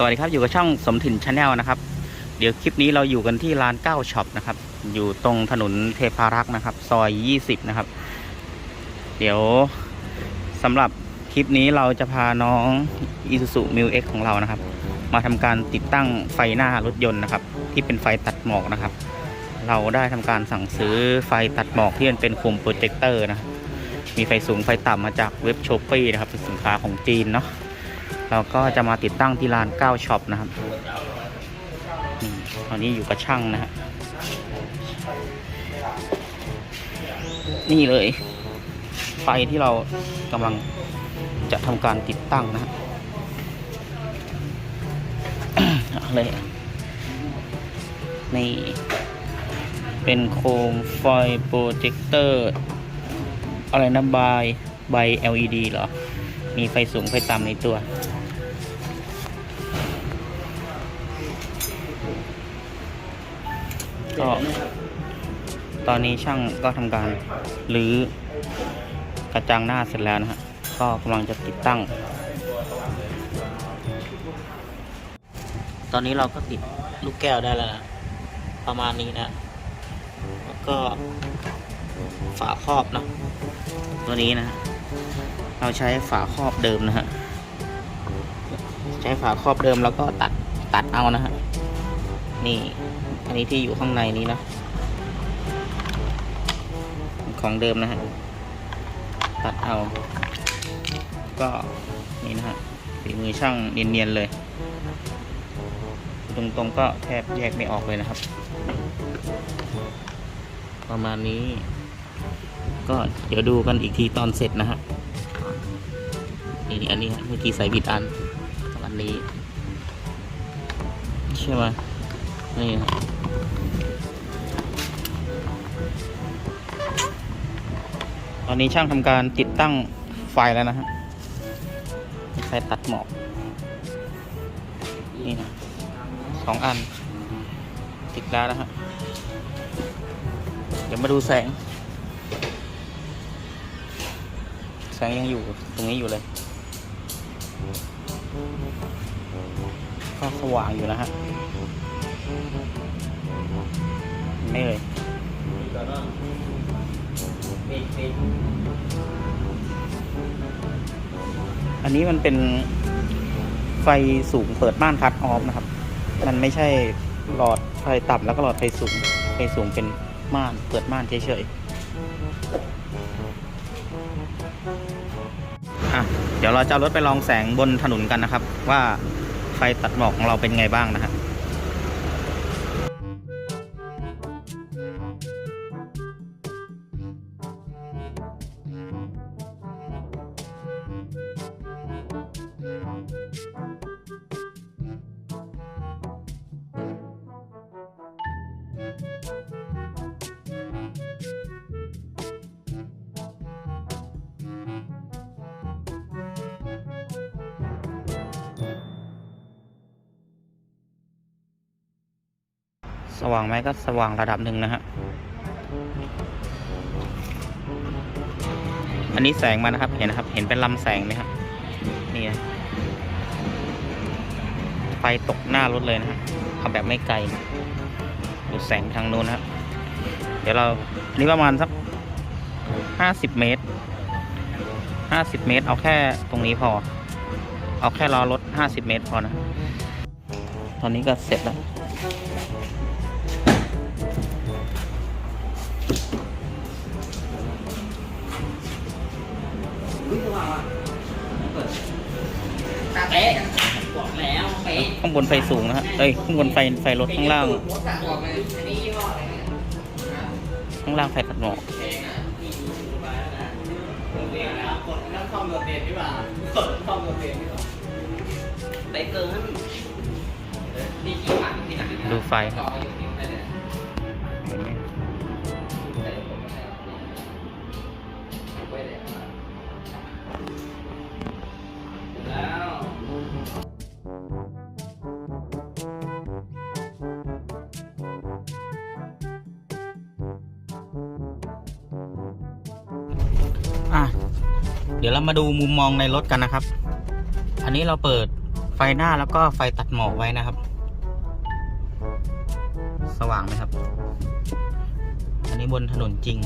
สวัสดีครับอยู่กับช่องสมถิ่นชาแนลนะครับ เดี๋ยวคลิปนี้เราอยู่กันที่ร้าน9ช็อปนะครับ อยู่ตรงถนนเทพารักษ์นะครับ ซอย20นะครับ เดี๋ยวสำหรับคลิปนี้เราจะพาน้อง Isuzu m i l X ของเรานะครับ มาทำการติดตั้งไฟหน้ารถยนต์นะครับ ที่เป็นไฟตัดหมอกนะครับ เราได้ทำการสั่งซื้อไฟตัดหมอกที่มันเป็นโคมโปรเจคเตอร์นะมีไฟสูงไฟต่ำมาจากเว็บช้อปปี้นะครับเป็นสินค้าของจีนเนาะ เราก็จะมาติดตั้งที่ร้าน9ช็อปนะครับนี่ตอนนี้อยู่กับช่างนะฮะนี่เลยไฟที่เรากำลังจะทำการติดตั้งนะฮะเอาเลยนี่เป็นโคมไฟโปรเจคเตอร์ อะไรนะบายใบ LED เหรอ มีไฟสูงไฟต่ำในตัว ก็ ตอนนี้ช่างก็ทำการรื้อกระจังหน้าเสร็จแล้วนะฮะก็กำลังจะติดตั้ง ตอนนี้เราก็ติดลูกแก้วได้แล้วนะประมาณนี้นะ แล้วก็ฝาครอบเนาะตัวนี้นะฮะเราใช้ฝาครอบเดิมนะฮะใช้ฝาครอบเดิมแล้วก็ตัดตัดเอานะฮะนี่ อันนี้ที่อยู่ข้างในนี้นะของเดิมนะฮะตัดเอา ก็นี่นะฮะฝีมือช่างเนียนๆเลย ตรงๆก็แทบแยกไม่ออกเลยนะครับ ประมาณนี้ ก็เดี๋ยวดูกันอีกทีตอนเสร็จนะฮะนี่อันนี้เมื่อกี้ใส่บิดอันอันนี้ใช่ไหมนี่ฮะ ตอนนี้ช่างทำการติดตั้งไฟแล้วนะฮะไฟตัดหมอก นี่นะสองอัน ติดแล้วนะฮะ เดี๋ยวมาดูแสง แสงยังอยู่ตรงนี้อยู่เลยก็สว่างอยู่นะฮะ เลยอันนี้มันเป็นไฟสูงเปิดม่านคัดออฟนะครับ มันไม่ใช่หลอดไฟต่ำแล้วก็หลอดไฟสูง ไฟสูงเป็นม่านเปิดม่านเฉยๆอะเดี๋ยวเราจะรถไปลองแสงบนถนนกันนะครับ ว่าไฟตัดหมอกของเราเป็นไงบ้างนะฮะ สว่างไหมก็สว่างระดับหนึ่งนะฮะ อันนี้แสงมานะครับ เห็นนะครับ เห็นเป็นลำแสงไหมครับนี่นะไฟตกหน้ารถเลยนะฮะเอาแบบไม่ไกล ดูแสงทางนู้นนะครับ เดี๋ยวเรา อันนี้ประมาณสักห้าสิบเมตรห้าสิบเมตร เอาแค่ตรงนี้พอ เอาแค่รอรถห้าสิบเมตรพอนะ ตอนนี้ก็เสร็จแล้ว ตาเป๊ะบอกแล้วเป๊ะข้างบนไฟสูงนะฮะเอ้ยข้างบนไฟไฟรถข้างล่าง บอกเลยอันนี้ยี่ห้ออะไรเนี่ยข้างล่างไฟตัดหมอกเองนะนี่ดูไปแล้วนะโดดเด่นแล้วกดนั่งคอมโดดเด่นดีกว่ากดคอมโดดเด่นดีกว่าไปเกินนี่กี่หลังที่ไหนดูไฟครับ เดี๋ยวเรามาดูมุมมองในรถกันนะครับ อันนี้เราเปิดไฟหน้าแล้วก็ไฟตัดหมอกไว้นะครับ สว่างไหมครับ อันนี้บนถนนจริง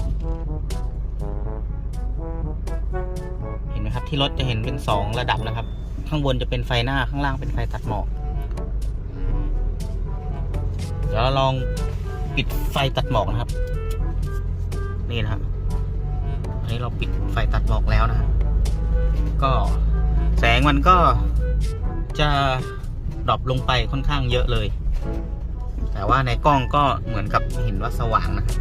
เห็นไหมครับที่รถจะเห็นเป็นสองระดับนะครับ ข้างบนจะเป็นไฟหน้าข้างล่างเป็นไฟตัดหมอก เดี๋ยวเราลองปิดไฟตัดหมอกนะครับ นี่นะครับอันนี้เราปิดไฟตัดหมอกแล้วนะครับ ก็แสงมันก็จะดรอปลงไปค่อนข้างเยอะเลย แต่ว่าในกล้องก็เหมือนกับเห็นว่าสว่างนะครับ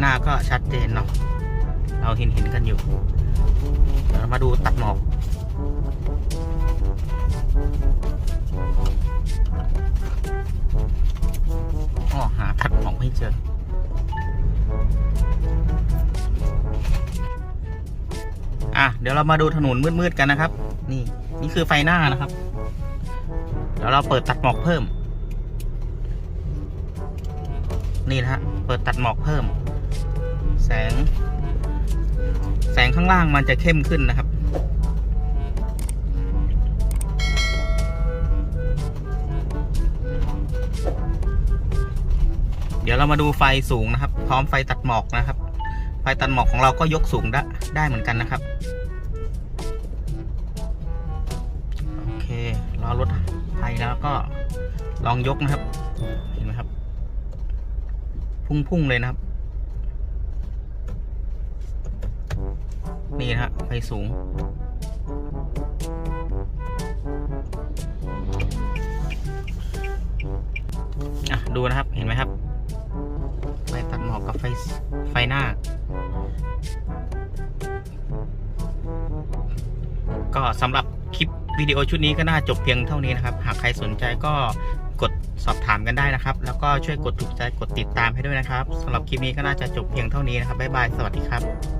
หน้าก็ชัดเจนเนาะเราเห็นเห็นกันอยู่เดี๋ยวเรามาดูตัดหมอกอ๋อหาตัดหมอกไม่เจออะเดี๋ยวเรามาดูถนนมืดๆกันนะครับ นี่นี่คือไฟหน้านะครับ เดี๋ยวเราเปิดตัดหมอกเพิ่ม นี่นะฮะเปิดตัดหมอกเพิ่ม แสง แสงข้างล่างมันจะเข้มขึ้นนะครับ เดี๋ยวเรามาดูไฟสูงนะครับ พร้อมไฟตัดหมอกนะครับ ไฟตัดหมอกของเราก็ยกสูงได้ได้เหมือนกันนะครับโอเครอรถไฟแล้วก็ลองยกนะครับ เห็นไหมครับ พุ่งๆเลยนะครับ นี่นะฮะไฟสูง อะ ดูนะครับ เห็นไหมครับ ไฟตัดหมอกกับไฟไฟหน้า ก็สำหรับคลิปวิดีโอชุดนี้ก็น่าจบเพียงเท่านี้นะครับ หากใครสนใจก็กดสอบถามกันได้นะครับ แล้วก็ช่วยกดถูกใจกดติดตามให้ด้วยนะครับสำหรับคลิปนี้ก็น่าจะจบเพียงเท่านี้นะครับบ๊ายบาย สวัสดีครับ